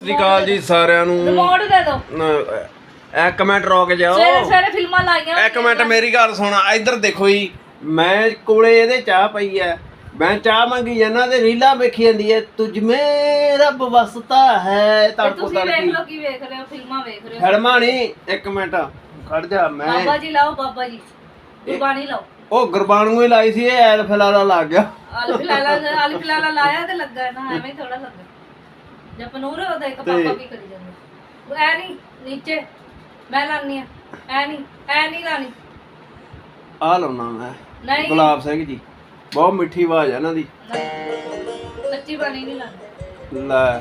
ਸਤਿ ਸ਼੍ਰੀ ਅਕਾਲ ਜੀ ਸਾਰਿਆਂ ਨੂੰ। ਰਿਮੋਟ ਦੇ ਦਿਓ। ਨ- ਇੱਕ ਮਿੰਟ ਰੁਕ ਜਾਓ। ਸਵੇਰੇ ਸਵੇਰੇ ਫਿਲਮਾਂ ਲਾਈਆਂ ਇੱਕ ਮਿੰਟ ਮੇਰੀ ਗੱਲ ਸੁਣ ਇੱਧਰ ਦੇਖੋ ਜੀ ਮੈਂ ਕੋਲੇ ਇਹਦੇ ਚਾਹ ਪਈ ਐ। ਮੈਂ ਚਾਹ ਮੰਗੀ ਜਾਂਦਾ ਤੇ ਰੀਲਾ ਵੇਖੀ ਜਾਂਦੀ ਐ। ਤੁਝ ਮੇ ਰੱਬ ਵਸਤਾ ਹੈ ਤੇ ਤੜਕੋ ਤੁਸੀਂ ਵੇਖ ਤੜਕੀ ਲਓ ਕੀ ਵੇਖ ਰਹੇ ਹੋ ਫਿਲਮਾਂ ਵੇਖ ਰਹੇ ਹੋ। ਨਹੀਂ ਇੱਕ ਮਿੰਟ ਖੜ ਜਾ ਮੈਂ ਬਾਬਾ ਜੀ ਲਾਓ ਬਾਬਾ ਜੀ। ਗੁਰਬਾਣੀ ਲਾਓ। ਉਹ ਗੁਰਬਾਣੂ ਹੀ ਲਾਈ ਸੀ ਇਹ ਐਲ ਫਿਲਾਲਾ ਲੱਗ ਗਿਆ। ਅਲਫ ਲਾਲਾ ਅਲਫ ਲਾਲਾ ਲਾਇਆ ਤੇ ਲੱਗਾ ਨਾ ਐਵੇਂ ਥੋੜਾ ਲੱਗਾ ਜਪਨੂਰ ਉਹਦਾ ਇੱਕ ਪਾਪਾ ਕੀ ਕਰੀ ਜਾਂਦਾ। ਉਹ ਐ ਨਹੀਂ ਨੀਚੇ ਮੈਂ ਲਾਨੀ ਆ ਐ ਨਹੀਂ ਐ ਨਹੀਂ ਲਾਣੀ ਆ ਲਾਉਣਾ ਮੈਂ ਨਹੀਂ। ਗੁਲਾਬ ਸਿੰਘ ਜੀ ਬਹੁਤ ਮਿੱਠੀ ਆਵਾਜ਼ ਹੈ ਇਹਨਾਂ ਦੀ। ਨਹੀਂ। ਕੱਚੀ ਬਾਣੀ ਨਹੀਂ ਲਾਣੀ ਲੈ।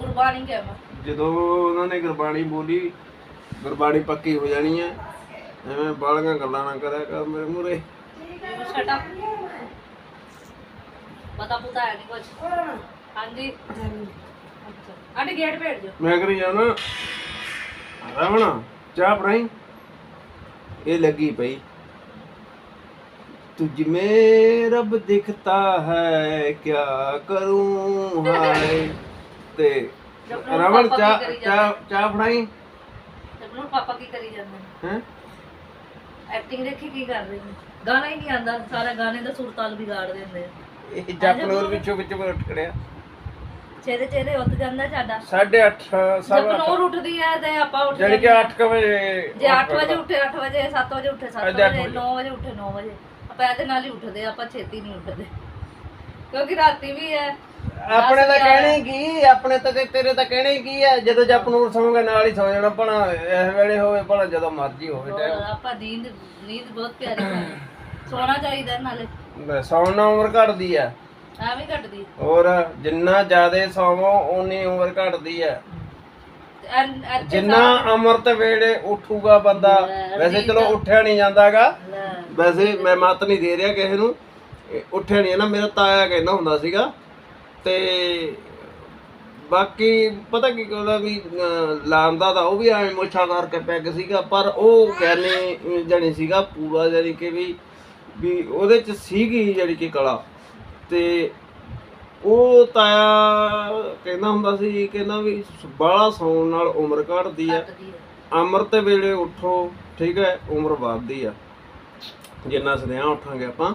ਗੁਰਬਾਣੀ ਕਹਿਵਾ ਜਦੋਂ ਉਹਨਾਂ ਨੇ ਗੁਰਬਾਣੀ ਬੋਲੀ ਗੁਰਬਾਣੀ ਪੱਕੀ ਹੋ ਜਾਣੀ ਹੈ ਐਵੇਂ ਬਾਲੀਆਂ ਗੱਲਾਂ ਨਾ ਕਰਿਆ ਕਰ ਮੇਰੇ ਮੂਰੇ ਛਟਾ ਪਤਾ ਪੁਤਾ ਹੈ ਨਹੀਂ ਕੁਝ ਹਾਂਜੀ। ਅੱਛਾ ਆਂਟੀ ਗੇਟ ਭੇਜ ਦਿਓ। ਮੈਂ ਕਰੀ ਜਾਣਾ। ਰਵਣਾ ਚਾਹ ਬਣਾਈ? ਇਹ ਲੱਗੀ ਪਈ। ਤੁਝ ਮੇ ਰੱਬ ਦਿਖਤਾ ਹੈ ਕਿਆ ਕਰੂੰ ਹਾਏ। ਤੇ ਰਵਣ ਚਾਹ ਚਾਹ ਚਾਹ ਬਣਾਈ? ਜਪਨੂਰ ਪਾਪਾ ਕੀ ਕਰੀ ਜਾਂਦੇ ਨੇ? ਹੈ? ਐਕਟਿੰਗ ਦੇਖੀ ਕੀ ਕਰ ਰਹੇ ਨੇ? ਗਾਣਾ ਹੀ ਨਹੀਂ ਆਂਦਾ ਸਾਰਾ ਗਾਣੇ ਦਾ ਸੁਰ ਤਾਲ ਵਿਗਾੜ ਦਿੰਦੇ ਆ। ਇਹ ਜਪਨੂਰ ਵਿੱਚੋਂ ਵਿੱਚ ਉੱਠ ਖੜਿਆ। ਚਿਹਰੇ ਚਿਹਰੇ ਉੱਤ ਜਾਂਦਾ ਸਾਡਾ। 8:30 ਸਵਾ ਜਪਨੂਰ ਉੱਠਦੀ ਹੈ ਤੇ ਆਪਾਂ ਉੱਠ ਜਾਨੀ ਕਿ ਜਾਂਦੇ 8 ਵਜੇ ਜੇ 8 ਵਜੇ ਉੱਠੇ 8 ਵਜੇ 7 ਵਜੇ ਉੱਠੇ 7 ਅੱਜ ਅੱਠ ਵਜੇ ਵਜੇ। 9 ਵਜੇ ਉੱਠੇ 9 ਵਜੇ। ਆਪਾਂ ਇਹਦੇ ਨਾਲ ਹੀ ਉੱਠਦੇ ਆ, ਆਪਾਂ ਛੇਤੀ ਨਹੀਂ ਉੱਠਦੇ। ਕਿਉਂਕਿ ਰਾਤੀ ਵੀ ਹੈ। ਆਪਣੇ ਤਾਂ ਕਹਿਣੇ ਕੀ ਆਪਣੇ ਤਾਂ ਤੇ- ਤੇਰੇ ਤਾਂ ਕਹਿਣੇ ਕੀ ਆ ਜਦੋਂ ਜਪਨੂਰ ਸੌਂਗੇ ਨਾਲ ਹੀ ਸੌ ਜਾਣਾ। ਭਲਾ ਇਸ ਵੇਲੇ ਹੋਵੇ ਭਲਾ ਜਦੋਂ ਮਰਜ਼ੀ ਹੋਵੇ ਹੋਰ ਆਪਾਂ ਨੀਂਦ ਨੀਂਦ ਬਹੁਤ ਪਿਆਰੀ ਹੈ। ਸੋਣਾ ਚਾਹੀਦਾ ਨਾਲੇ। ਚਾਹੇ ਸੌਣ ਨਾਲ ਉਮਰ ਘਟਦੀ ਆ। ਐਵੇਂ ਘਟਦੀ। ਹੋਰ ਜਿੰਨਾ ਜ਼ਿਆਦਾ ਸੌਵੋ ਓਨੀ ਉਮਰ ਘਟਦੀ ਆ। ਐਨ- ਐਨ- ਜਿੰਨਾ ਅੰਮ੍ਰਿਤ ਵੇਲੇ ਉੱਠੂਗਾ ਬੰਦਾ ਵੈਸੇ ਚਲੋ ਉੱਠਿਆ ਨਹੀਂ ਜਾਂਦਾਗਾ। ਲੈ, ਵੈਸੇ ਮੈਂ ਮਤ ਨਹੀਂ ਦੇ ਰਿਹਾ ਕਿਸੇ ਨੂੰ। ਇਹ ਉੱਠਿਆ ਨਹੀਂ ਨਾ ਮੇਰਾ ਤਾਇਆ ਕਹਿੰਦਾ ਹੁੰਦਾ ਸੀਗਾ। ਤੇ ਬਾਕੀ ਪਤਾ ਕੀ ਕਹਿੰਦਾ ਵੀ ਅਹ, ਲਾਂਦਾ ਤਾਂ ਉਹ ਵੀ ਐਵੇਂ ਮੁੱਛਾਂ ਕਰਕੇ ਪੈਗ ਸੀਗਾ ਪਰ ਉਹ ਗਿਆਨੀ ਜਾਨੀ ਸੀਗਾ ਪੂਰਾ ਜਾਨੀ ਕਿ ਵੀ ਵੀ ਉਹਦੇ ਚ ਸੀਗੀ ਜਾਨੀ ਕਿ ਕਲਾ। ਤੇ ਉਹ ਤਾਇਆ ਕਹਿੰਦਾ ਹੁੰਦਾ ਸੀ ਕਹਿੰਦਾ ਵੀ ਬਾਲਾ ਸੌਣ ਨਾਲ ਉਮਰ ਘਟਦੀ ਆ। ਹੈ ਅੰਮ੍ਰਿਤ ਵੇਲੇ ਉੱਠੋ ਠੀਕ ਹੈ ਉਮਰ ਵੱਧਦੀ ਆ। ਜਿੰਨਾ ਸਦਿਆਂ ਉੱਠਾਂਗੇ ਆਪਾਂ।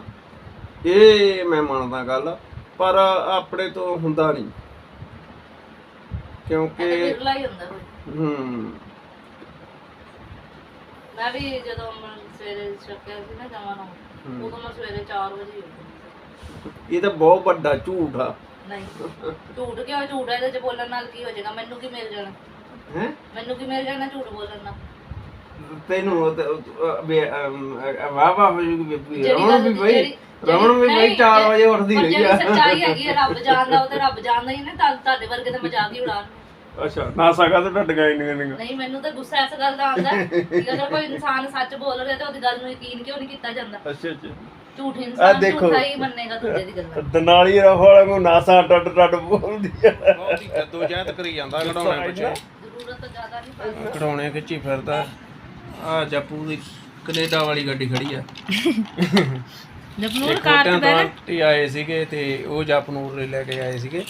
ਇਹ ਮੈਂ ਮੰਨਦਾ ਗੱਲ ਪਰ ਆਪਣੇ ਤੋਂ ਹੁੰਦਾ ਨਹੀਂ। ਕਿਉਂਕਿ ਵਿਰਲਾ ਹੀ ਹੁੰਦਾ ਕੋਈ ਹੂੰ। ਮੈਂ ਵੀ ਜਦੋਂ ਸਵੇਰੇ ਛੱਕਿਆ ਸੀ ਨਾ ਜਮਾਂ ਨੂੰ ਉਦੋਂ ਮੈਂ ਸਵੇਰੇ 4 ਵਜੇ ਹੀ ਉੱਠੀ। ਇਹ ਤਾਂ ਬਹੁਤ ਵੱਡਾ ਝੂਠ ਆ। ਨਹੀਂ ਝੂਠ ਕਿਉਂ? ਝੂਠ ਹੈ ਇਹਦੇ ਚ ਬੋਲਣ ਨਾਲ ਕੀ ਹੋ ਜਾਏਗਾ? ਮੈਨੂੰ ਕੀ ਮਿਲ ਜਾਣਾ? ਹੈ? ਮੈਨੂੰ ਕੀ ਮਿਲ ਜਾਣਾ ਝੂਠ ਬੋਲਣ ਨਾਲ? ਤੈਨੂੰ ਵਾਹ ਵਾਹ ਹੋ ਜੂਗੀ ਬੀਬੀ ਜਿਹੜੀ ਰਮਣ ਵੀ ਗੱਲ- ਬਈ ਜਿਹੜੀ- ਰਮਣ ਵੀ ਬਈ ਨਹੀਂ, 4 ਵਜੇ ਉੱਠਦੀ ਪਰ ਰਹੀ ਜਿਹੜੀ ਆ ਸੱਚਾਈ ਹੈਗੀ ਹੈ ਰੱਬ ਜਾਣਦਾ ਉਹ ਤੇ ਰੱਬ ਜਾਣਦਾ ਹੀ ਨਾ। ਤਾਂ ਤੁਹਾਡੇ ਵਰਗੇ ਤੇ ਮਜ਼ਾਕ ਹੀ ਉਡਾਣ ਅੱਛਾ ਨਾ ਸਕਾ ਤੇ ਢੱਡੀਆਂ ਇੰਨੀਆਂ ਇੰਨੀਆਂ। ਨਹੀਂ ਮੈਨੂੰ ਤਾਂ ਗੁੱਸਾ ਇਸ ਗੱਲ ਦਾ ਆਉਂਦਾ ਹੈ ਕਿ ਅਗਰ ਕੋਈ ਇਨਸਾਨ ਸੱਚ ਬੋਲ ਰਿਹਾ ਤਾਂ ਉਹਦੀ ਗੱਲ ਨੂੰ ਯਕੀਨ ਕਿਉਂ ਨਹੀਂ ਕੀਤਾ ਜਾਂਦਾ? ਅੱਛਾ ਅੱਛਾ। ਝੂਠ ਇਨਸਾਨ ਦੇਖੋ। ਝੂਠਾ ਹੀ ਮੰਨੇਗਾ ਦੂਜੇ ਦੀ ਗੱਲਾਂ। ਦਨਾਲੀ ਰਫਲ ਨੂੰ ਨਾਸਾ ਟੱਡ ਟੱਡ ਬੋਲਦੀ ਆ। ਬਹੁਤ ਹੀ ਕੱਦੂ ਜਹਿਦ ਕਰੀ ਜਾਂਦਾ ਘੜਾਉਣੇ ਪਿੱਛੇ। ਜ਼ਰੂਰਤ ਤਾਂ ਜ਼ਿਆਦਾ ਨਹੀਂ ਪੈਂਦੀ। ਘੜਾਉਣੇ ਖਿੱਚੀ ਫਿਰਦਾ। ਆ ਜੱਪੂ ਦੀ ਕੈਨੇਡਾ ਵਾਲੀ ਗੱਡੀ ਖੜੀ ਆ। ਜਪਨੂਰ ਕੋਟਿਆਂ ਤੋਂ ਆਂਟੀ ਆਏ ਸੀਗੇ ਤੇ ਉਹ ਜਪਨੂਰ ਲੈ ਕੇ ਆਏ ਸੀਗੇ।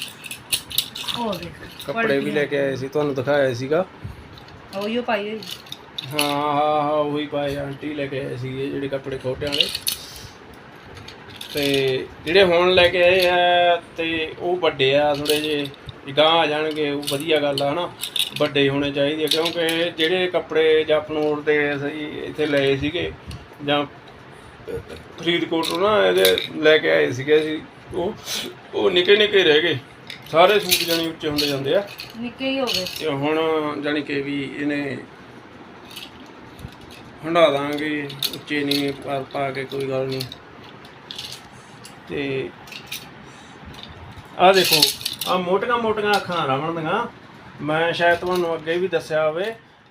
ਕੱਪੜੇ ਵੀ ਲੈ ਕੇ ਆਏ ਸੀ ਤੁਹਾਨੂੰ ਦਿਖਾਇਆ ਸੀਗਾ। ਉਹੀ ਪਾਈ ਹੋਈ? ਹਾਂ ਹਾਂ ਹਾਂ ਉਹੀ ਪਾਏ ਆਂਟੀ ਲੈ ਕੇ ਆਏ ਸੀਗੇ ਜਿਹੜੇ ਕੱਪੜੇ ਖੋਟਿਆਂ ਵਾਲੇ। ਤੇ ਜਿਹੜੇ ਹੁਣ ਲੈ ਕੇ ਆਏ ਆ ਤੇ ਉਹ ਵੱਡੇ ਆ ਥੋੜੇ ਜਿਹੇ ਗਾਂ ਆ ਜਾਣਗੇ ਉਹ ਵਧੀਆ ਗੱਲ ਆ ਹਨਾ? ਵੱਡੇ ਹੋਣੇ ਚਾਹੀਦੇ ਆ ਕਿਉਂਕਿ ਜਿਹੜੇ ਕੱਪੜੇ ਜਪਨੂਰ ਦੇ ਅਸੀਂ ਇੱਥੇ ਲਏ ਸੀਗੇ ਜਾਂ ਫਰੀਦਕੋਟ ਤੋਂ ਨਾ ਇਹਦੇ ਲੈ ਕੇ ਆਏ ਸੀਗੇ ਅਸੀਂ ਉਹ ਉਹ ਨਿੱਕੇ ਨਿੱਕੇ ਰਹਿ ਗਏ। ਸਾਰੇ ਸੂਟ ਜਾਨੀ ਉੱਚੇ ਹੁੰਦੇ ਜਾਂਦੇ ਆ। ਨਿੱਕੇ ਹੀ ਹੋ ਗਏ। ਤੇ ਹੁਣ ਜਾਣੀ ਕਿ ਵੀ ਇਹਨੇ ਹੰਡਾ ਦਾਂਗੇ ਉੱਚੇ ਨਹੀਂ ਪਾ ਪਾ ਕੇ ਕੋਈ ਗੱਲ ਨਹੀਂ। ਤੇ ਆ ਦੇਖੋ ਆ ਮੋਟੀਆਂ ਮੋਟੀਆਂ ਅੱਖਾਂ ਰਮਣ ਦੀਆਂ ਮੈਂ ਸ਼ਾਇਦ ਤੁਹਾਨੂੰ ਅੱਗੇ ਵੀ ਦੱਸਿਆ ਹੋਵੇ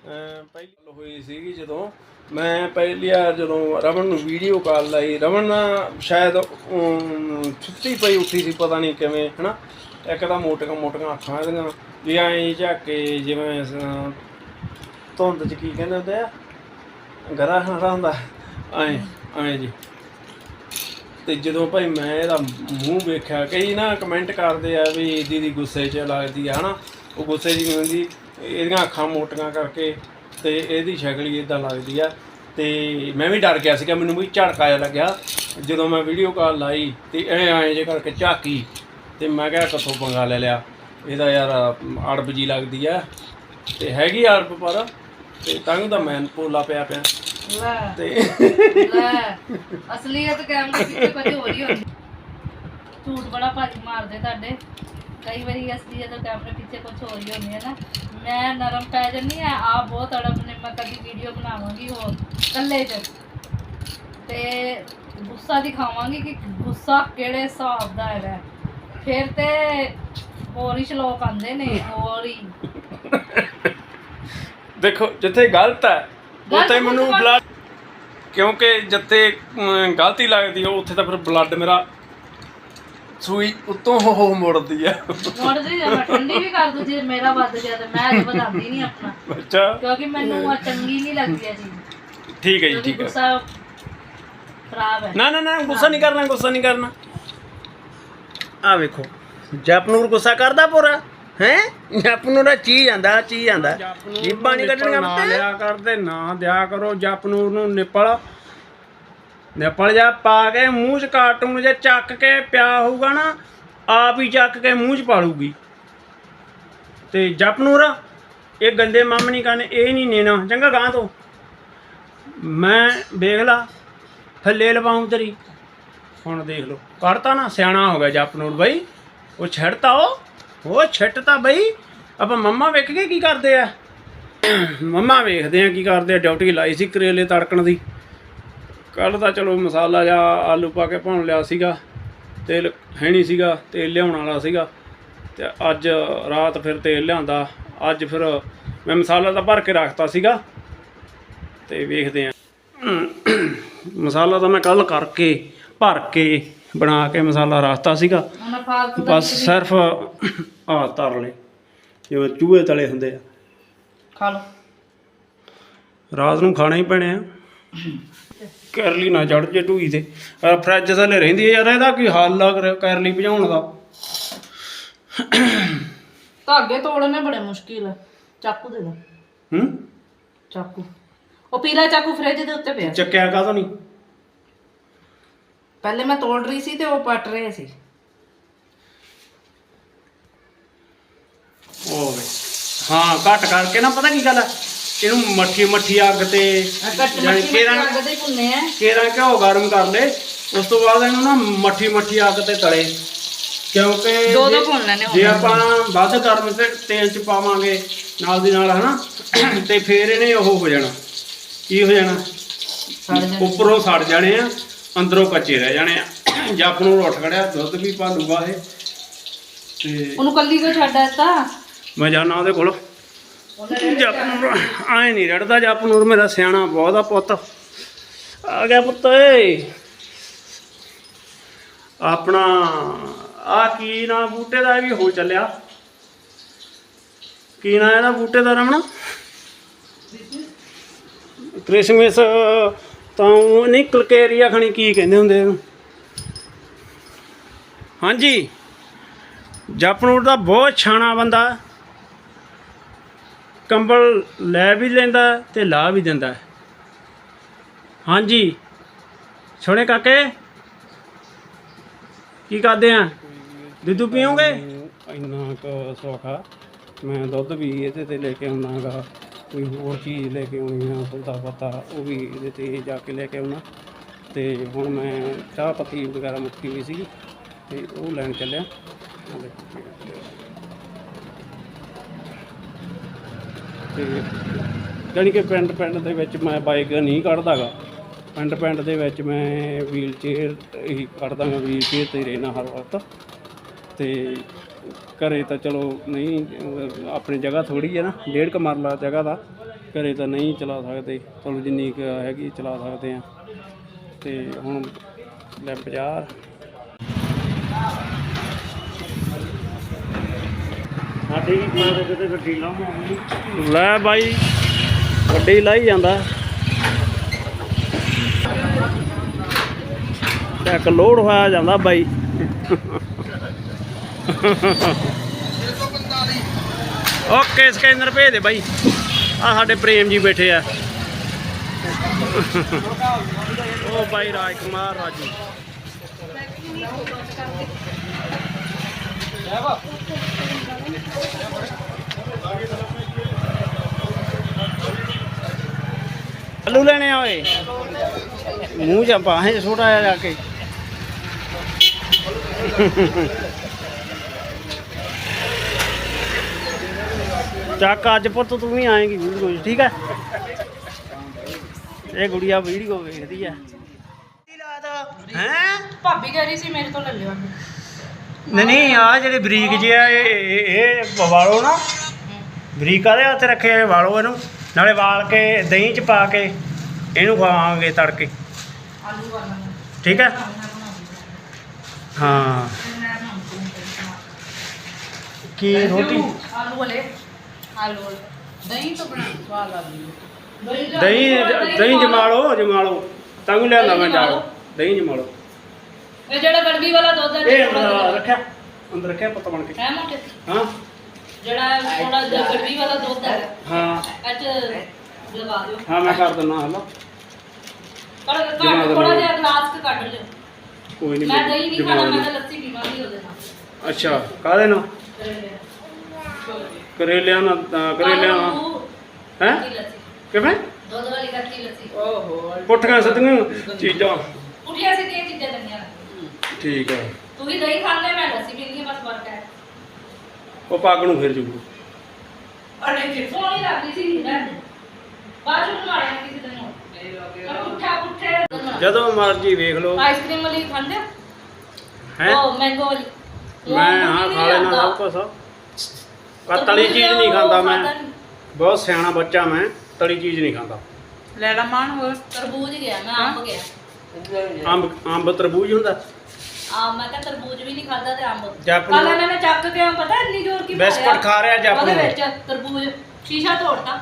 ਪਹਿਲੀ ਗੱਲ ਹੋਈ ਸੀਗੀ ਜਦੋਂ ਮੈਂ ਪਹਿਲੀ ਵਾਰ ਜਦੋਂ ਰਮਨ ਨੂੰ ਵੀਡੀਓ ਕਾਲ ਲਾਈ। ਨਾ ਸ਼ਾਇਦ ਸੁੱਤੀ ਪਈ ਉੱਠੀ ਸੀ ਪਤਾ ਨਹੀਂ ਕਿਵੇਂ ਹਨਾ? ਇੱਕ ਤਾਂ ਮੋਟੀਆਂ ਮੋਟੀਆਂ ਅੱਖਾਂ ਇਹਦੀਆਂ। ਵੀ ਐਂ ਝਾਕੇ ਜਿਵੇਂ ਅਹ, ਧੁੰਦ ਚ ਕੀ ਕਹਿੰਦੇ ਹੁੰਦੇ ਆ? ਗਰਾ ਹਰਾ ਹੁੰਦਾ। ਐਂ ਐਂ ਜੀ। ਤੇ ਜਦੋਂ ਭਾਈ ਮੈਂ ਇਹਦਾ ਮੂੰਹ ਵੇਖਿਆ ਕਈ ਨਾ ਕਮੈਂਟ ਕਰਦੇ ਆ ਵੀ ਦੀਦੀ ਗੁੱਸੇ 'ਚ ਲੱਗਦੀ ਆ ਹਨਾ? ਉਹ ਗੁੱਸੇ 'ਚ ਕਿਉਂ ਹੁੰਦੀ। ਇਹਦੀਆਂ ਅੱਖਾਂ ਮੋਟੀਆਂ ਕਰਕੇ ਤੇ ਇਹਦੀ ਸ਼ਕਲ ਹੀ ਇਦਾਂ ਲੱਗਦੀ ਆ। ਤੇ ਮੈਂ ਵੀ ਡਰ ਗਿਆ ਸੀਗਾ ਮੈਨੂੰ ਵੀ ਝੜਕਾ ਜਿਹਾ ਲੱਗਿਆ। ਜਦੋਂ ਮੈਂ ਵੀਡੀਓ ਕਾਲ ਲਾਈ ਤੇ ਇਹ ਐਂ ਜੇ ਕਰਕੇ ਝਾਕੀ। ਤੇ ਮੈਂ ਕਿਹਾ ਕਿੱਥੋਂ ਪੰਗਾ ਲੈ ਲਿਆ? ਇਹਦਾ ਯਾਰ ਅੜਬ ਜੀ ਲੱਗਦੀ ਆ। ਤੇ ਹੈਗੀ ਅੜਬ ਪਰ ਤੇ ਤਾਂ ਤਾਂ ਮੈਂ ਪੋਲਾ ਪਿਆ ਪਿਆ। ਲੈ ਤੇ ਲੈ ਅਸਲੀਅਤ ਕੈਮਰੇ ਪਿੱਛੇ ਕੁਝ ਹੋ ਰਹੀ ਹੁੰਦੀ। ਝੂਠ ਬੜਾ ਭਾਜੀ ਮਾਰਦੇ ਤੁਹਾਡੇ। ਕਈ ਵਾਰੀ ਅਸਲੀਅਤ ਕੈਮਰੇ ਪਿੱਛੇ ਕੁਝ ਹੋ ਰਹੀ ਹੁੰਦੀ ਹੈ ਨਾ। ਮੈਂ ਨਰਮ ਪੈ ਜੰਨੀ ਆ ਆ ਬਹੁਤ ਅੜਬ ਨੇ ਮੈਂ ਕਦੀ ਵੀਡੀਓ ਬਣਾਵਾਂਗੀ ਹੋਰ ਕੱਲੇ ਚ। ਤੇ ਗੁੱਸਾ ਦਿਖਾਵਾਂਗੀ ਕਿ ਗੁੱਸਾ ਕਿਹੜੇ ਹਿਸਾਬ ਦਾ ਹੈ। ਫਿਰ ਤੇ ਹੋਰ ਹੀ ਸ਼ਲੋਕ ਆਉਂਦੇ ਨੇ ਹੋਰ ਹੀ। ਦੇਖੋ ਜਿੱਥੇ ਗਲਤ ਹੈ ਉੱਥੇ ਮੈਨੂੰ ਬਲੱਡ ਕਿਉਂਕਿ ਜਿੱਥੇ ਗਲਤੀ ਲੱਗਦੀ ਹੈ ਉੱਥੇ ਤਾਂ ਫਿਰ ਬਲੱਡ ਮੇਰਾ ਸੂਈ ਉਤੋਂ ਹੋ ਹੋ ਮੁੜਦੀ ਆ। ਮੋੜਦੀ ਜੇ ਮੈਂ ਠੰਡੀ ਵੀ ਕਰ ਦੂੰ ਜੇ ਮੇਰਾ ਵੱਧ ਗਿਆ ਤੇ ਮੈਂ ਅਜੇ ਵਧਾਉਂਦੀ ਨਹੀਂ ਆਪਣਾ। ਅੱਛਾ। ਕਿਉਂਕਿ ਮੈਨੂੰ ਆ ਚੰਗੀ ਨਹੀਂ ਲੱਗਦੀ ਇਹ ਚੀਜ਼। ਠੀਕ ਹੈ ਜੀ ਠੀਕ ਹੈ। ਗੁੱਸਾ ਖਰਾਬ ਹੈ। ਨਾ ਨਾ ਨਾ ਗੁੱਸਾ ਨਹੀਂ ਕਰਨਾ ਗੁੱਸਾ ਨਹੀਂ ਕਰਨਾ। ਆ ਵੇਖੋ ਜਪਨੂਰ ਗੁੱਸਾ ਕਰਦਾ ਪੂਰਾ ਹੈ? ਜਪਨੂਰ ਚੀਜ਼ ਆਂਦਾ ਚੀਜ਼ ਆਂਦਾ ਜੀਬਾਂ ਨਹੀਂ ਕੱਢਣੀਆਂ ਨਾ ਲਿਆ ਕਰਦੇ ਨਾ ਦਿਆ ਕਰੋ ਜਪਨੂਰ ਨੂੰ ਨਿਪਲ। ਨਿਪਲ ਜਾ ਪਾ ਕੇ ਮੂੰਹ 'ਚ ਕਾਰਟੂਨ ਜੇ ਚੱਕ ਕੇ ਪਿਆ ਹੋਊਗਾ ਨਾ ਆਪ ਹੀ ਚੱਕ ਕੇ ਮੂੰਹ 'ਚ ਪਾਲੂਗੀ। ਤੇ ਜਪਨੂਰ ਇਹ ਗੰਦੇ ਮਾਮ ਨਹੀਂ ਕਰਨੇ ਇਹ ਨਹੀਂ ਨੇਣਾ। ਚੰਗਾ ਗਾਂ ਤੋਂ। ਮੈਂ ਦੇਖ ਲਾ ਥੱਲੇ ਲਵਾਉਂ ਤੇਰੀ। ਹੁਣ ਦੇਖ ਲਓ। ਕਰਤਾ ਨਾ, ਸਿਆਣਾ ਹੋ ਗਿਆ ਜਪਨੂਰ ਬਈ। ਉਹ ਛੱਡਤਾ ਉਹ। ਉਹ ਛੱਡਤਾ ਬਈ। ਆਪਾਂ ਮੰਮਾ ਵੇਖ ਕੇ ਕੀ ਕਰਦੇ ਆ? ਮੰਮਾ ਵੇਖਦੇ ਆ ਕੀ ਕਰਦੇ ਆ। ਡਿਊਟੀ ਲਾਈ ਸੀ ਕਰੇਲੇ ਤੜਕਣ ਦੀ। ਕੱਲ ਤਾਂ ਚਲੋ ਮਸਾਲਾ ਜਾਂ ਆਲੂ ਪਾ ਕੇ ਭੁੰਨ ਲਿਆ ਸੀਗਾ। ਤੇਲ ਹੈ ਨਹੀਂ ਸੀਗਾ, ਤੇਲ ਲਿਆਉਣ ਵਾਲਾ ਸੀਗਾ। ਤੇ ਅੱਜ ਰਾਤ ਫਿਰ ਤੇਲ ਲਿਆਂਦਾ। ਅੱਜ ਫਿਰ ਮੈਂ ਮਸਾਲਾ ਤਾਂ ਭਰ ਕੇ ਰੱਖਤਾ ਸੀਗਾ। ਤੇ ਵੇਖਦੇ ਆ। ਮਸਾਲਾ ਤਾਂ ਮੈਂ ਕੱਲ ਕਰਕੇ ਭਰ ਕੇ ਬਣਾ ਕੇ ਮਸਾਲਾ ਰੱਖਤਾ ਸੀਗਾ। ਬਸ ਸਿਰਫ ਆ ਤਰ ਲੈ ਜਿਵੇਂ ਚੂਹੇ ਤਲੇ ਹੁੰਦੇ ਆ। ਖਾ ਲਓ। ਰਾਤ ਨੂੰ ਖਾਣਾ ਹੀ ਪੈਣੇ ਆ। ਕਰਲੀ ਨਾ ਚੜ ਜੇ ਢੂਈ ਤੇ। ਆ ਫਰਿੱਜ ਥੱਲੇ ਰਹਿੰਦੀ ਯਾਰ ਇਹਦਾ ਕੀ ਹਾਲ ਰਿਹਾ ਕਰਲੀ ਭਜਾਉਣ ਦਾ? ਧਾਗੇ ਤੋੜਨੇ ਬੜੇ ਮੁਸ਼ਕਿਲ ਹੈ ਚਾਕੂ ਦੇ ਦੋ। ਹੂੰ? ਚਾਕੂ। ਉਹ ਪੀਲਾ ਚਾਕੂ ਫ੍ਰਿਜ ਦੇ ਉੱਤੇ ਪਿਆ। ਚੱਕਿਆ ਕਾਹਤੋਂ ਨਹੀਂ ਪਹਿਲੇ ਮੈਂ ਤੋੜ ਰਹੀ ਸੀ ਤੇ ਉਹ ਪਟ ਰਹੇ ਸੀ। ਉਹ ਵੇ। ਹਾਂ ਘੱਟ ਕਰਕੇ ਨਾ ਪਤਾ ਕੀ ਗੱਲ ਹੈ ਇਹਨੂੰ ਮੱਠੀ ਮੱਠੀ ਅੱਗ ਤੇ ਕੱਟ ਜਾਣੀ ਕੇਰਾਂ ਅੱਗ ਦੇ ਭੁੰਨੇ ਆ। ਕੇਰਾਂ ਘਿਓ ਗਰਮ ਕਰ ਲੈ ਉਸ ਤੋਂ ਬਾਅਦ ਇਹਨੂੰ ਨਾ ਮੱਠੀ ਮੱਠੀ ਅੱਗ ਤੇ ਤਲੇ। ਕਿਉਂਕਿ ਦੋ ਦੋ ਭੁੰਨ ਲੈਣੇ ਜੇ ਆਪਾਂ ਵੱਧ ਗਰਮ ਤੇ ਤੇਲ ਚ ਪਾਵਾਂਗੇ ਨਾਲ ਦੀ ਨਾਲ ਹਨਾ? ਤੇ ਫੇਰ ਇਹਨੇ ਉਹ ਹੋ ਜਾਣਾ। ਕੀ ਹੋ ਜਾਣਾ? ਸੜ ਜਾਣੇ। ਉੱਪਰੋਂ ਸੜ ਜਾਣੇ ਆ। ਅੰਦਰੋਂ ਕੱਚੇ ਰਹਿ ਜਾਣੇ ਆ। ਜੱਪ ਨੂੰ ਉੱਠ ਖੜਿਆ ਦੁੱਧ ਵੀ ਭਾਲੂਗਾ ਇਹ। ਤੇ ਉਹਨੂੰ ਕੱਲੀ ਕੋ ਛੱਡ ਦਿੱਤਾ? ਮੈਂ ਜਾਣਾ ਉਹਦੇ ਕੋਲ। ਜੱਪ ਨੂੰ ਆਏ ਨਹੀਂ ਰੜਦਾ ਜੱਪ ਨੂੰ ਮੇਰਾ ਸਿਆਣਾ ਬਹੁਤ ਆ ਪੁੱਤ। ਆ ਗਿਆ ਪੁੱਤ ਏ ਆਪਣਾ ਆ ਕੀ ਨਾ ਬੂਟੇ ਦਾ ਵੀ ਹੋ ਚੱਲਿਆ। ਕੀ ਨਾ ਇਹਦਾ ਬੂਟੇ ਦਾ ਰਮਣਾ। ਕ੍ਰਿਸਮਸ ਤਾਂ ਉਹ ਨਹੀਂ, ਕਲਕੇਰੀਆ ਖਣੀ ਕੀ ਕਹਿੰਦੇ ਹੁੰਦੇ ਇਹਨੂੰ? ਹਾਂਜੀ। ਜਪਨੂਰ ਦਾ ਬਹੁਤ ਛਾਣਾ ਬੰਦਾ। ਕੰਬਲ ਲੈ ਵੀ ਲੈਂਦਾ ਤੇ ਲਾ ਵੀ ਦਿੰਦਾ। ਹਾਂਜੀ। ਛੋਣੇ ਕਾਕੇ। ਕੀ ਕਰਦੇ ਆ? ਦੁੱਧ ਪੀਓਗੇ? ਇੰਨਾ ਕੁ ਸੌਖਾ। ਮੈਂ ਦੁੱਧ ਵੀ ਇਹਦੇ ਤੇ ਲੈ ਕੇ ਆਉਣਾਗਾ ਕੋਈ ਹੋਰ ਚੀਜ਼ ਲੈ ਕੇ ਆਉਣੀ ਆ ਸੌਦਾ ਪਤਾ ਉਹ ਵੀ ਇਹਦੇ ਤੇ ਜਾ ਕੇ ਲੈ ਕੇ ਆਉਣਾ। ਤੇ ਹੁਣ ਮੈਂ ਚਾਹ ਪੱਤੀ ਵਗੈਰਾ ਮੁੱਕੀ ਹੋਈ ਸੀਗੀ, ਤੇ ਉਹ ਲੈਣ ਚੱਲਿਆ। ਆਹ ਤੇ ਜਾਣੀ ਕਿ ਪਿੰਡ ਪਿੰਡ ਦੇ ਵਿੱਚ ਮੈਂ ਬਾਈਕ ਨਹੀਂ ਕੱਢਦਾਗਾ। ਪਿੰਡ ਪਿੰਡ ਦੇ ਵਿੱਚ ਮੈਂ ਵੀਲ ਚੇਅਰ ਹੀ ਕੱਢਦਾਗਾ ਵੀਲ ਚੇਅਰ ਤੇ ਰਹਿਣਾ ਹਰ ਵਕਤ। ਤੇ ਘਰੇ ਤਾਂ ਚਲੋ ਨਹੀਂ ਅਹ ਆਪਣੀ ਜਗ੍ਹਾ ਥੋੜੀ ਹੈ ਨਾ ਡੇਢ ਕੁ ਮਰਲਾ ਜਗ੍ਹਾ ਦਾ। ਘਰੇ ਤਾਂ ਨਹੀਂ ਚਲਾ ਸਕਦੇ ਚਲੋ ਜਿੰਨੀ ਕੁ ਹੈਗੀ ਚਲਾ ਸਕਦੇ ਆ ਤੇ ਹੁਣ ਲੈ ਬਾਜ਼ਾਰ। ਸਾਡੀ ਮੈਂ ਤਾਂ ਕਿਤੇ ਗੱਡੀ ਲਾਵਾਂਗੀ ਲੈ ਬਾਈ ਗੱਡੀ ਲਾਈ ਜਾਂਦਾ। ਚੱਕ ਲੋਡ ਹੋਇਆ ਜਾਂਦਾ ਬਾਈ। ਓਕੇ ਸਕੈਨਰ ਭੇਜ ਦੇ ਬਾਈ। ਆ ਸਾਡੇ ਪ੍ਰੇਮ ਜੀ ਬੈਠੇ ਆ। ਉਹ ਬਾਈ ਰਾਜ ਕੁਮਾਰ ਰਾਜੂ। ਆਲੂ ਲੈਣੇ ਆ ਓਏ। ਮੂੰਹ ਜਾਂ ਬਾਹੇ ਛੋਟਾ ਜਿਹਾ ਜਾ ਕੇ। ਚੱਕ ਅੱਜ ਪੁੱਤ ਤੂੰ ਵੀ ਆਏਂਗੀ ਵੀਡੀਓ 'ਚ ਠੀਕ ਹੈ? ਇਹ ਗੁੜੀਆ ਵੀਡੀਓ ਵੇਖਦੀ ਆ ਹੈ? ਭਾਬੀ ਕਹਿ ਰਹੀ ਸੀ ਮੇਰੇ ਤੋਂ ਲੈ ਲਿਓ ਨਹੀਂ ਨਹੀਂ ਆ ਜਿਹੜੇ ਬਰੀਕ ਜਿਹੇ ਇਹ ਇਹ- ਇਹ ਵਾਲੋ ਨਾ। ਬਰੀਕ ਕਾਦੇ ਹੱਥ ਰੱਖੇ ਆ ਵਾਲੋ ਇਹਨੂੰ। ਨਾਲੇ ਵਾਲ ਕੇ ਦਹੀਂ ਚ ਪਾ ਕੇ ਇਹਨੂੰ ਖਵਾਵਾਂਗੇ ਤੜਕੇ। ਆਲੂ ਵਾਲਾ। ਠੀਕ ਹੈ? ਹਾਂ। ਕੀ ਰੋਟੀ? ਆਲੂ ਵਾਲੇ। ਦਹੀਂ ਤੋਂ ਬਣਾ ਸਵਾਦ ਲੱਗਦੀ ਹੈ। ਦਹੀਂ ਦਹੀਂ ਜਮਾ ਲਓ ਜਮਾ ਲਓ ਤਾਂ ਵੀ ਲਿਆਂਦਾ ਮੈਂ ਜਾ। ਦਹੀਂ ਜਮਾ ਲਓ ਇਹ ਜਿਹੜਾ ਗੜਬੀ ਵਾਲਾ ਦੁੱਧ ਹੈ ਇਹ ਅੰਦਰ ਰੱਖਿਆ। ਅੰਦਰ ਰੱਖਿਆ ਪਤਾ ਬਣ ਕੇ। ਹੈ ਮੋਟੇ ਹਾਂ। ਜਿਹੜਾ ਥੋੜਾ ਜਿਹਾ ਗੜਬੀ ਵਾਲਾ ਦੁੱਧ ਹੈ ਹਾਂ। ਚ ਲਗਾ ਦਿਓ। ਹਾਂ ਮੈਂ ਕਰ ਦਿੰਦਾ ਹਲਾ ਪਰ। ਥੋੜਾ ਜਿਹਾ ਗਲਾਸ ਕੱਢ ਲਿਓ। ਕੋਈ ਨਹੀਂ ਮੈਂ ਦਹੀਂ ਨਹੀਂ ਖਾਣਾ ਮੈਂ ਲੱਸੀ ਪੀਵਾਂਗੀ ਉਹਦੇ ਨਾਲ। ਅੱਛਾ ਕਾਹਦੇ ਨਾਲ? ਕਰੇਲਿਆਂ ਨਾਲ ਤਾਂ ਕਰੇਲਿਆਂ ਨਾਲ। ਹੈ? ਕਿਵੇਂ? ਦੁੱਧ ਵਾਲੀ ਕੱਚੀ ਲੱਸੀ। ਪੁੱਠੀਆਂ ਸੱਤੀਆਂ ਚੀਜ਼ਾਂ। ਪੁੱਠੀਆਂ ਸਿੱਧੀਆਂ ਚੀਜ਼ਾਂ ਲੱਗਦੀਆਂ ਠੀਕ ਹੈ ਤੂੰ ਵੀ ਦਹੀਂ ਖਾਂਦੇ ਮੈਂ ਲੱਸੀ ਪੀਂਦੀ ਹਾਂ ਬਸ ਫ਼ਰਕ ਹੈ। ਉਹ ਪੱਗ ਨੂੰ ਫਿਰ ਜੂਗੂ। ਅਰੇ ਕਿ ਸੋਹਣੀ ਲੱਗਦੀ ਸੀ ਦੇ ਬਾਅਦ ਵਿੱਚ ਮਾਰਿਆ ਕਿਸੇ ਦਿਨ ਹੋਰ ਪੁੱਠਾ ਪੁੱਠੇ ਜਦੋਂ ਮਰਜ਼ੀ ਵੇਖ ਲਓ। ਆਈਸਕ੍ਰੀਮ ਵਾਲੀ ਖਾਂਦੇ ਹੋ? ਉਹ ਮੈਂਗੋ ਵਾਲੀ। ਮੈਂ ਹਾਂ ਖਾ ਲੈਣਾ। ਸਭ ਪਰ ਤਲੀ ਚੀਜ਼ ਨਹੀਂ ਖਾਂਦਾ ਮੈਂ। ਬਹੁਤ ਸਿਆਣਾ ਬੱਚਾ ਮੈਂ ਤਲੀ ਚੀਜ਼ ਨਹੀਂ ਖਾਂਦਾ। ਲੈ ਲਾ ਮਾਨ ਹੋਰ। ਤਰਬੂਜ ਗਿਆ ਮੈਂ ਅੰਬ ਗਿਆ। ਅੰਬ ਅੰਬ ਤਰਬੂਜ ਹੁੰਦਾ? ਆ ਮੈਂ ਤਾਂ ਤਰਬੂਜ ਵੀ ਨਹੀਂ ਖਾਦਾ ਤੇ ਅੰਬ ਜਪ ਕੱਲ ਨੂੰ- ਇਹਨਾਂ ਨੇ ਚੱਕ ਕੇ ਪਤਾ ਇੰਨੀ ਜ਼ੋਰ ਕੀ ਬਿਸਕੁਟ ਮਾਰਿਆ। ਖਾ ਰਿਹਾ ਜਪ ਉਹਦੇ ਨੂੰ। ਵਿੱਚ ਤਰਬੂਜ ਸ਼ੀਸ਼ਾ ਤੋੜਤਾ।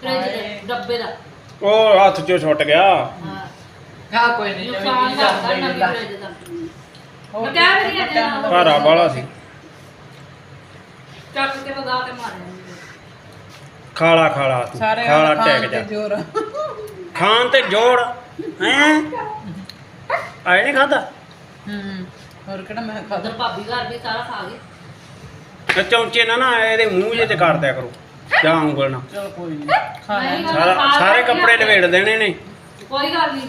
ਫ੍ਰਿਜ ਦੇ। ਡੱਬੇ ਦਾ। ਉਹ ਹੱਥ ਚੋਂ ਛੁੱਟ ਗਿਆ। ਹਾਂ। ਖਾ ਕੋਈ ਨਹੀਂ ਨੁਕਸਾਨ ਕਰਦਾ ਨਵੀਂ ਫ੍ਰਿਜ ਦਾ। ਮੈਂ ਕਹਿ ਵੀ ਨਹੀਂ ਦੇਣਾ ਭਾਰਾ ਵਾਲਾ ਸੀ। ਚੱਕ ਕੇ ਵਗਾ ਕੇ ਮਾਰਿਆ ਖਾਲਾ ਖਾਲਾ ਤੂੰ ਸਾਰੇ ਖਾਲਾ ਟੈਕ ਜਾ। ਜ਼ੋਰ। ਖਾਣ ਤੇ ਜੋੜ ਹੈ? ਆਏ ਨਹੀਂ ਖਾਦਾ ਹੂੰ ਹੋਰ ਕਿਹੜਾ ਮੈਂ ਖਾਦਾ ਭਾਬੀ ਘਰ ਵੀ ਸਾਰਾ ਖਾ ਗਏ ਤੇ ਚਮਚੇ ਨਾਲ ਨਾ ਇਹਦੇ ਮੂੰਹ ਜਿਹੇ ਤੇ ਕਰ ਦਿਆ ਕਰੋ ਜਾਂ ਉਂਗਲ ਨਾਲ। ਚਲ ਕੋਈ ਨਹੀਂ ਖਾ ਨਹੀਂ, ਲੈ ਸਾਰਾ। ਕੱਪੜੇ ਲਵੇੜ ਦੇਣੇ ਨੇ। ਕੋਈ ਗੱਲ ਨਹੀਂ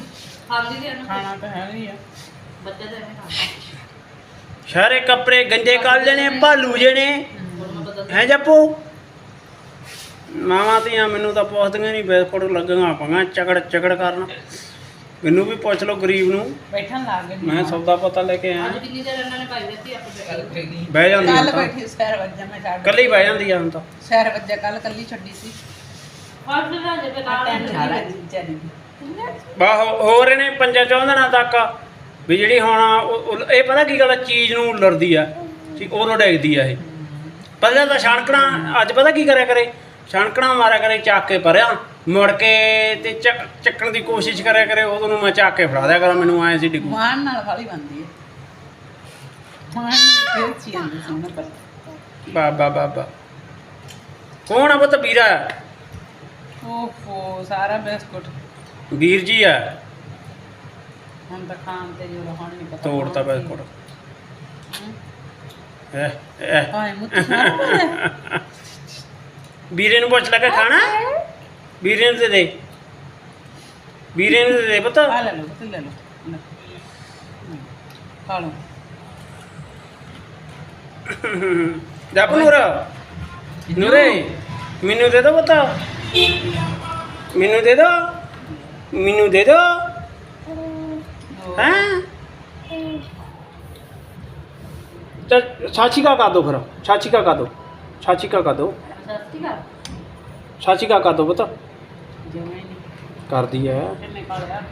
ਖਾਂਦੀ ਤੇ ਇਹਨੂੰ ਖਾਣਾ ਤਾਂ ਹੈ ਨਹੀਂ ਆ। ਬੱਚੇ ਤੇ ਨਹੀਂ ਖਾਂਦੇ ਸਾਰੇ ਕੱਪੜੇ ਗੰਦੇ ਕਰ ਲੈਣੇ ਭਾਲੂ ਜਣੇ ਹੈ ਜੱਪੂ? ਮਾਵਾਂ ਧੀਆਂ ਮੈਨੂੰ ਤਾਂ ਪੁੱਛਦੀਆਂ ਨਹੀਂ ਬਿਸਕੁਟ ਲੱਗੀਆਂ ਪੰਗਾ ਚਕੜ ਚਕੜ ਕਰਨ। ਮੈਨੂੰ ਵੀ ਪੁੱਛ ਲਓ ਗਰੀਬ ਨੂੰ। ਬੈਠਣ ਲੱਗ ਗਏ ਮੈਂ ਸੌਦਾ ਪਤਾ ਲੈ ਕੇ ਆਇਆ। ਅੱਜ ਕਿੰਨੀ ਦੇਰ ਇਹਨਾਂ ਨੇ ਪਾਈ ਦਿੱਤੀ ਆਪਣੇ ਬਹਿ ਜਾਂਦੀ ਕੱਲ ਬੈਠੀ ਸੈਰ ਵੱਜਾ ਮੈਂ ਛੱਡ। ਕੱਲੀ ਬਹਿ ਜਾਂਦੀ ਆ ਹੁਣ ਤਾਂ। ਸੈਰ ਵੱਜਾ ਕੱਲ ਕੱਲੀ ਛੱਡੀ ਸੀ। ਫਾਟ ਨਾ ਜੇ ਬਾ ਹੋ- ਹੋਰ ਇਹਨੇ ਪੰਜਾਂ ਚੌਂ ਦਿਨਾਂ ਤੱਕ ਵੀ ਜਿਹੜੀ ਹੁਣ ਉਹ- ਉਹ- ਇਹ ਪਤਾ ਕੀ ਗੱਲ ਆ, ਚੀਜ਼ ਨੂੰ ਲੜਦੀ ਆ। ਠੀਕ ਉਹ ਡੈਗਦੀ ਆ ਇਹ। ਪਹਿਲਾਂ ਤਾਂ ਛਣਕਣਾ ਅੱਜ ਪਤਾ ਕੀ ਕਰਿਆ ਕਰੇ? ਛਣਕਣਾ ਮਾਰਿਆ ਕਰੇ ਚੱਕ ਕੇ ਪਰਿਆ ਮੁੜ ਕੇ ਤੇ ਚੱਕ- ਚੱਕਣ ਦੀ ਕੋਸ਼ਿਸ਼ ਕਰਿਆ ਕਰੇ ਉਦੋਂ ਨੂੰ ਮੈਂ ਚੱਕ ਕੇ ਫੜਾ ਦਿਆ ਕਰਾਂ ਮੈਨੂੰ ਐ ਸੀ ਡਿੱਗੂ। ਮਾਨ ਨਾਲ ਵਾਲੀ ਬੰਦੀ ਹੈ। ਮਾਨ ਨੂੰ ਫੇਰ ਚੀ ਜਾਂਦੀ ਸੋਹਣਾ ਪਰ। ਬਾਬਾ ਬਾਬਾ ਕੌਣ ਆ ਪੁੱਤ ਵੀਰਾ? ਓਹੋ ਸਾਰਾ ਬਿਸਕੁਟ। ਵੀਰ ਜੀ ਆ। ਹੁਣ ਤਾਂ ਖਾਣ ਤੇ ਜੋ ਹੁਣ ਨਹੀਂ ਪਤਾ ਤੋੜਤਾ ਕੌਣ ਬਿਸਕੁਟ। ਹੂੰ। ਹਾਏ ਸਾਰਾ ਵੀਰੇ ਨੂੰ ਪੁੱਛ ਲੱਗਾ ਖਾਣਾ? ਵੀਰੇ ਨੂੰ ਦੇ ਦੇ। ਵੀਰੇ ਨੂੰ ਦੇ ਦੇ ਪੁੱਤ। ਆ ਲੈ ਲਓ ਤੇ ਲੈ ਲਓ। ਖਾ ਲਓ। ਜਪ ਨੂਰ ਨੂਰੇ ਮੈਨੂੰ ਦੇ ਦੋ ਪੁੱਤ। ਮੈਨੂੰ ਦੇ ਦੋ। ਮੈਨੂੰ ਦੇ ਦੋ। ਹੈਂ? ਚੱਲ ਸਾਚੀ ਕਾ ਕਰ ਦੋ ਫਿਰ ਸਾਚੀ ਕਾ ਕਰ ਦੋ ਸਾਚੀ ਕਾ ਕਰ ਦੋ ਸਸਤੀ ਕਰ ਸਾਚੀ ਕਾ ਕਰ ਦੋ ਪੁੱਤ ਨਹੀਂ ਕਰਦੀ ਐ ਕਿੰਨੇ ਕਾਲ ਯਾਰ